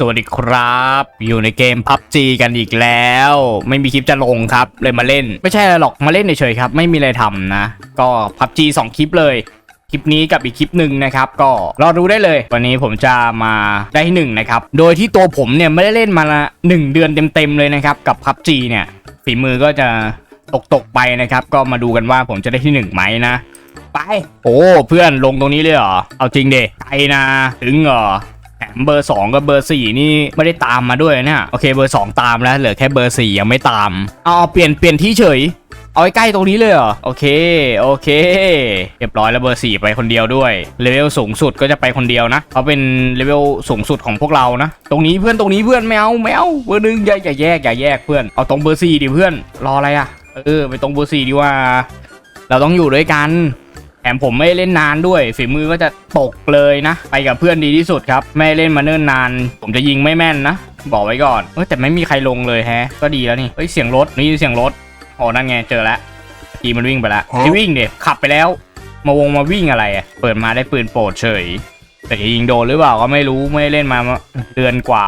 สวัสดีครับ อยู่ในเกม PUBG กันอีกแล้ว ไม่มีคลิปจะลงครับเลยมาเล่น ไม่ใช่อะไรหรอกมาเล่นเฉยๆครับ ไม่มีอะไรทำนะ ก็ PUBG 2 คลิปเลย คลิปนี้กับอีกคลิปหนึ่งนะครับ ก็รอดูได้เลย วันนี้ผมจะมาได้ที่หนึ่งนะครับ โดยที่ตัวผมเนี่ยไม่ได้เล่นมาละหนึ่งเดือนเต็มๆเลยนะครับ กับ PUBG เนี่ยฝีมือก็จะตกๆไปนะครับ ก็มาดูกันว่าผมจะได้ที่หนึ่งไหมนะ ไป โอ้เพื่อนลงตรงนี้เลยเหรอเอาจริงเดไกลนะถึงเหรอ เบอร์ 2 กับเบอร์ 4 นี่ไม่ได้ตามมาด้วยเนี่ยโอเคเบอร์ 2 ตามแล้วเหลือแค่เบอร์ 4 ยังไม่ตามเอาเอเปลี่ยนเปลี่ยนที่เฉยเอาไว้ใกล้ตรงนี้เลยเหรอ โอเค โอเค เรียบร้อยแล้วเบอร์4ไปคนเดียวด้วย เลเวลสูงสุดก็จะไปคนเดียวนะเขาเป็นเลเวลสูงสุดของพวกเรานะ ตรงนี้เพื่อนตรงนี้เพื่อนแมวแมวเบอร์หนึ่งอย่าอย่าแยกอย่าแยกเพื่อน เอาตรงเบอร์4ดิเพื่อน รออะไรอะเออไปตรงเบอร์4ดีว่า เราต้องอยู่ด้วยกัน ถมผมไม่ได้เล่นนานด้วยฝีมือก็จะตกเลยนะ ไปกับเพื่อนดีที่สุดครับ ไม่ได้เล่นมาเนิ่นนาน ผมจะยิงไม่แม่นนะ บอกไว้ก่อนเฮ้ยแต่ไม่มีใครลงเลยแฮะ ก็ดีแล้วนี่เฮ้ยเสียงรถนี่เสียงรถอ๋อนั่นไงเจอแล้วเมื่อกีมันวิ่งไปแล้วไอ้วิ่งเดี๋ยขับไปแล้ว มาวงมาวิ่งอะไรอะเปิดมาได้ปืนโปรดเฉย แต่จะยิงโดนหรือเปล่าก็ไม่รู้ไม่ได้เล่นมาเดือนกว่า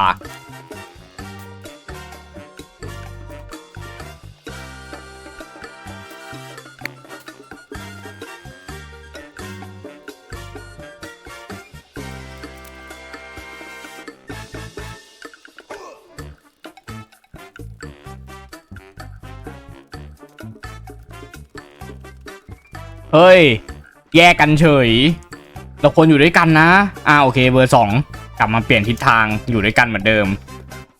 เฮ้ย แยกกันเฉย เราควรอยู่ด้วยกันนะ อ่าโอเคเบอร์สองกลับมาเปลี่ยนทิศทางอยู่ด้วยกันเหมือนเดิม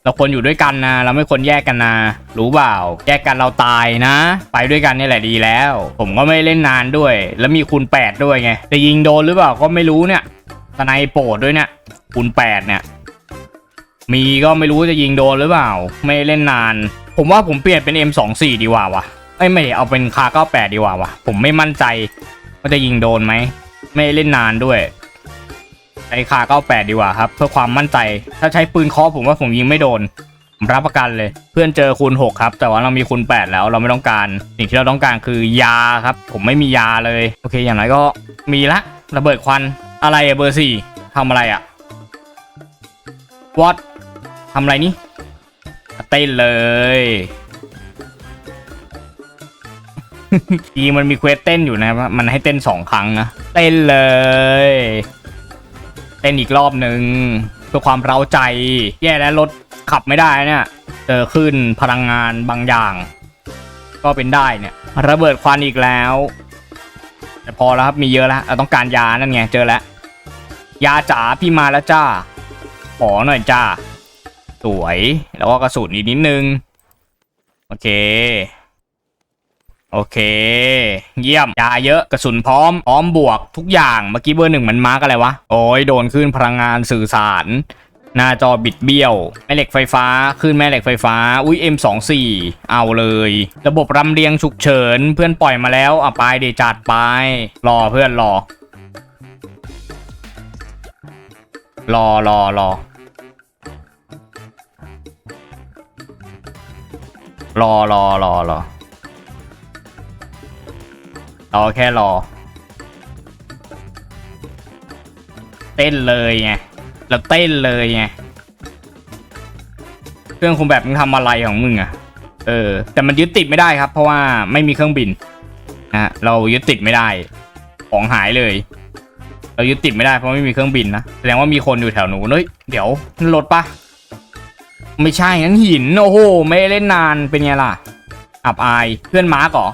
เราควรอยู่ด้วยกันนะ เราไม่ควรแยกกันนะ รู้เปล่า แยกกันเราตายนะ ไปด้วยกันนี่แหละดีแล้ว ผมก็ไม่เล่นนานด้วย แล้วมีคูณแปดด้วยไงจะยิงโดนหรือเปล่าก็ไม่รู้เนี่ยสไนโปดด้วยเนี่ยคูณแปดเนี่ย มีก็ไม่รู้จะยิงโดนหรือเปล่า ไม่เล่นนาน ผมว่าผมเปลี่ยนเป็น M24 ดีกว่าวะ เอ้ยไม่เอาเป็นคา98ดีกว่าวะผมไม่มั่นใจว่าจะยิงโดนไหมไม่เล่นนานด้วยใช้คา98ดีกว่าครับ เพื่อความมั่นใจ ถ้าใช้ปืนเคาะผมว่าผมยิงไม่โดนผมรับประกันเลย เพื่อนเจอคูณ6ครับ แต่ว่าเรามีคูณ8แล้วเราไม่ต้องการ สิ่งที่เราต้องการคือยาครับ ผมไม่มียาเลย โอเค อย่างไรก็มีละระเบิดควันอะไรอะเบอร์สี่ทำอะไรอะวอตทำอะไรนี่เต้นเลย ทีมันมีเควสเต้นอยู่นะมันให้เต้นสองครั้งนะ เต้นเลย เต้นอีกรอบหนึ่งเพื่อความเร้าใจ แย่แล้วรถขับไม่ได้เนี่ย เจอขึ้นพลังงานบางอย่าง ก็เป็นได้เนี่ย ระเบิดควันอีกแล้ว แต่พอแล้วครับมีเยอะแล้วเราต้องการยานั่นไงเจอแล้ว ยาจ๋าพี่มาแล้วจ้า ขอหน่อยจ้า สวย แล้วก็กระสุนอีกนิดนึง โอเค โอเค เยี่ยมยาเยอะกระสุนพร้อมพร้อมบวกทุกอย่างเมื่อกี้เบอร์หนึ่งมันมาร์กอะไรวะ โอ้ยโดนขึ้นพลังงานสื่อสาร หน้าจอบิดเบี้ยว แม่เหล็กไฟฟ้าขึ้นแม่เหล็กไฟฟ้า อุ้ย M24 เอาเลย ระบบรำเลียงฉุกเฉิน เพื่อนปล่อยมาแล้วอะไปเดจัดไปรอเพื่อนรอ รอรอรอรอรอรอรอ รอแค่รอ เต้นเลยไงแล้วเต้นเลยไงเครื่องคงแบบมึงทำอะไรของมึงอะเออ แต่มันยึดติดไม่ได้ครับ เพราะว่าไม่มีเครื่องบินนะเรายึดติดไม่ได้ ของหายเลย เรายึดติดไม่ได้เพราะไม่มีเครื่องบินนะแสดงว่ามีคนอยู่แถวหนูนเฮ้ยเดี๋ยวนั่นรถปะไม่ใช่นั่นหินโอ้โหไม่เล่นนานเป็นไงล่ะ อับอายเพื่อนมาร์กเหรอ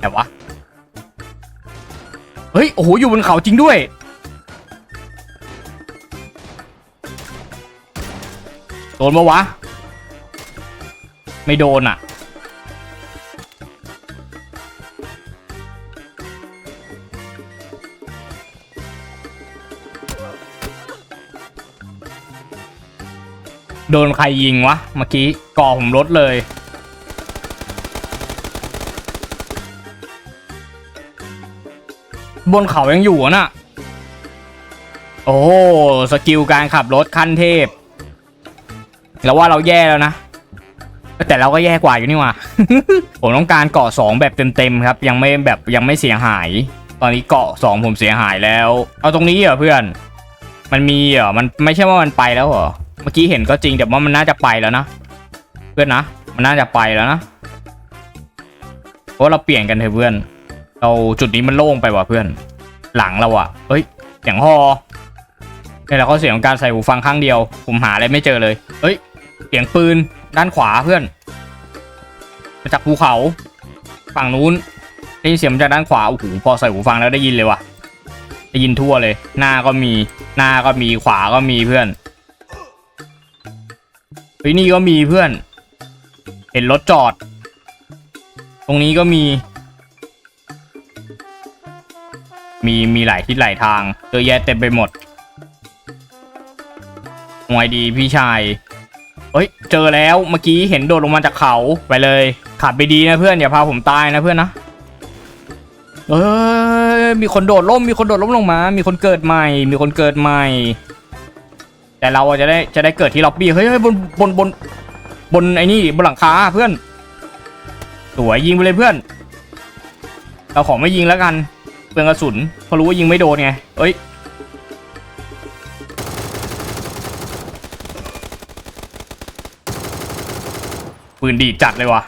แต่วะ เฮ้ย โอ้โห อยู่บนเขาจริงด้วย โดนปะวะ ไม่โดนอะ โดนใครยิงวะ เมื่อกี้ก่อผมรถเลย บนเขายังอยู่อะน่ะ โอ้สกิลการขับรถขั้นเทพแล้วว่าเราแย่แล้วนะ แต่เราก็แย่กว่าอยู่นี่หว่าผมต้องการเกาะสองแบบเต็มๆครับ ยังไม่แบบยังไม่เสียหาย ตอนนี้เกาะสองผมเสียหายแล้ว เอาตรงนี้เหรอเพื่อน มันมีเหรอมันไม่ใช่ว่ามันไปแล้วเหรอเมื่อกี้เห็นก็จริงแต่ว่ามันน่าจะไปแล้วนะเพื่อนนะ มันน่าจะไปแล้วนะเพราะเราเปลี่ยนกันเถอะเพื่อน เราจุดนี้มันโล่งไปว่ะเพื่อน หลังเราอะเฮ้ยเสียงฮอนี่แหละข้อเสียของการใส่หูฟังข้างเดียว ผมหาอะไรไม่เจอเลยเฮ้ย เสียงปืนด้านขวาเพื่อน มาจากภูเขาฝั่งนู้นได้ยินเสียงมาจากด้านขวาโอ้โหพอใส่หูฟังแล้วได้ยินเลยว่ะ ได้ยินทั่วเลย หน้าก็มีหน้าก็มีขวาก็มีเพื่อนเฮ้ยนี่ก็มีเพื่อน เห็นรถจอด ตรงนี้ก็มี มีมีหลายทิศหลายทางเยอะแยะเต็มไปหมดหวยดีพี่ชายเฮ้ย เจอแล้วเมื่อกี้เห็นโดดลงมาจากเขาไปเลย ขับไปดีนะเพื่อนอย่าพาผมตายนะเพื่อนนะ เอ้ยมีคนโดดล่มมีคนโดดล่มลงมา มีคนเกิดใหม่ มีคนเกิดใหม่ แต่เราจะได้จะได้เกิดที่ล็อบบี้เฮ้ยเฮ้ยบนบนบนบนไอ้นี่บนหลังคาเพื่อนสวยยิงไปเลยเพื่อน เราขอไม่ยิงแล้วกัน เปลืองกระสุนเพราะรู้ว่ายิงไม่โดนไง เอ้ย ปืนดีจัดเลยว่ะ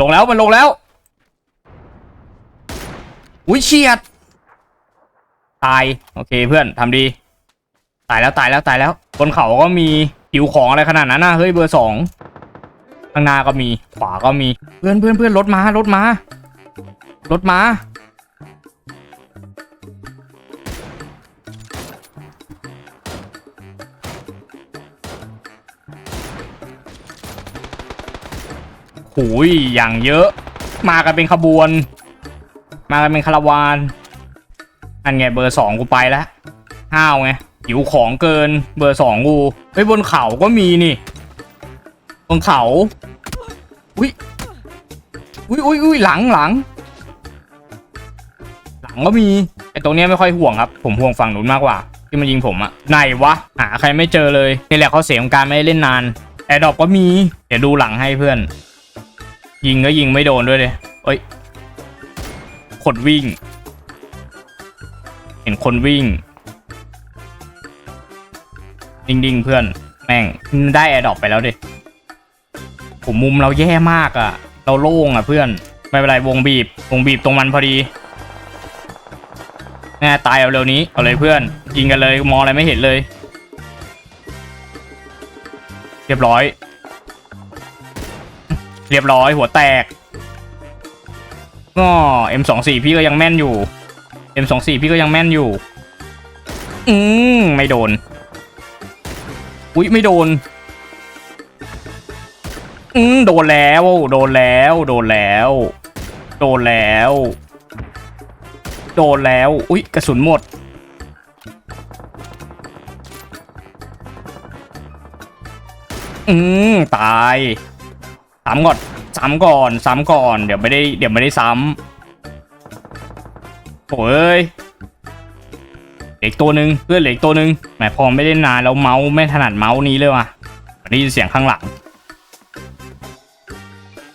ลงแล้วมันลงแล้ว อุ้ยเฉียด ตาย โอเคเพื่อนทำดี ตายแล้วตายแล้วตายแล้ว บนเขาก็มีหิวของอะไรขนาดนั้นนะเฮ้ยเบอร์สอง ข้างหน้าก็มีขวาก็มีเพื่อนเพื่อนเพื่อนรถมารถมารถมาหูยอย่างเยอะ มากันเป็นขบวน มากันเป็นคาราวานอันไงเบอร์สองกูไปแล้วห้าวไงหิวของเกินเบอร์สองกูเฮ้ยบนเขาก็มีนี่ บนเขาอุ้ยอุ้ยอุ้ยอุ้ยหลังหลัง หลังก็มีไอตรงเนี้ยไม่ค่อยห่วงครับ ผมห่วงฝั่งนู้นมากกว่า ที่มันยิงผมอะไหนวะหาใครไม่เจอเลยนี่แหละเขาเสียของการไม่ได้เล่นนานแอร์ดอปก็มี เดี๋ยวดูหลังให้เพื่อน ยิงก็ยิงไม่โดนด้วยเลยเอ้ยคนวิ่ง เห็นคนวิ่งดิ่งๆเพื่อน แม่งได้แอร์ดอปไปแล้วดิ ผมมุมเราแย่มากอะ่ะ เราโล่งอะ่ะเพื่อนไม่เป็นไรวงบีบวงบีบตรงมันพอดีแน่ตายเอาเร็วนี้เอาเลยเพื่อน ยิงกันเลยมองอะไรไม่เห็นเลย เรียบร้อย เรียบร้อยหัวแตกก็ M24 พี่ก็ยังแม่นอยู่ M24 พี่ก็ยังแม่นอยู่ อืมไม่โดน อุ๊ยไม่โดน อืมโดนแล้ว โดนแล้ว โดนแล้ว โดนแล้ว โดนแล้ว อุ๊ยกระสุนหมด อืมตายซ้ำก่อนซ้ำก่อนซ้ำก่อน เดี๋ยวไม่ได้ เดี๋ยวไม่ได้ซ้ำโอ้ยเหลืออีกตัวหนึ่งเพื่อนเหลืออีกตัวหนึ่งแหมพอไม่ได้นานแล้วเมาส์ไม่ถนัดเมาส์นี้เลยว่ะได้ยินเสียงข้างหลัง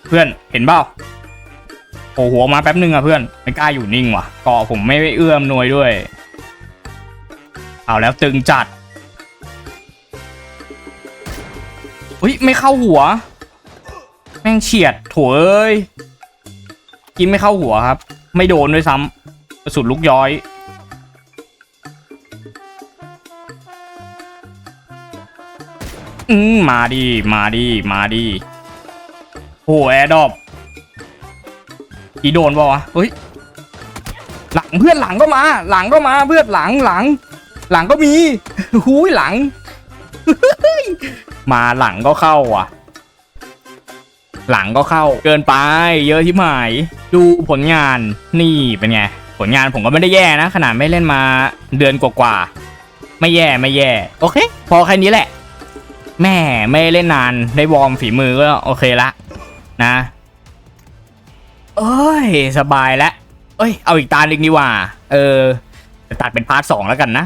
เพื่อนเห็นเปล่าโผล่หัวมาแป๊บนึงอะเพื่อนไม่กล้าอยู่นิ่งว่ะเกาะผมไม่เอื้อมหน่วยด้วย เอาแล้วตึงจัดอุ้ยไม่เข้าหัว แม่งเฉียดโถเอ้ยกินไม่เข้าหัวครับ ไม่โดนด้วยซ้ำกระสุนลูกย้อยอืมมาดีมาดีมาดี โอ้แอร์ดอปกี่โดนป่าวะเฮ้ย หลังเพื่อนหลังก็มา หลังก็มาเพื่อนหลังหลัง หลังก็มีหูยหลัง มาหลังก็เข้าอะ หลังก็เข้า เกินไป เยอะที่หมาย ดูผลงานนี่เป็นไง ผลงานผมก็ไม่ได้แย่นะ ขนาดไม่เล่นมาเดือนกว่าๆไม่แย่ไม่แย่ โอเค พอแค่นี้แหละ แม่ไม่เล่นนานได้วอร์มฝีมือก็โอเคละ นะเอ้ย สบายแล้วเอ้ย เอาอีกตาหนึ่งดีกว่า เออ ตัดเป็นพาร์ทสองแล้วกันนะ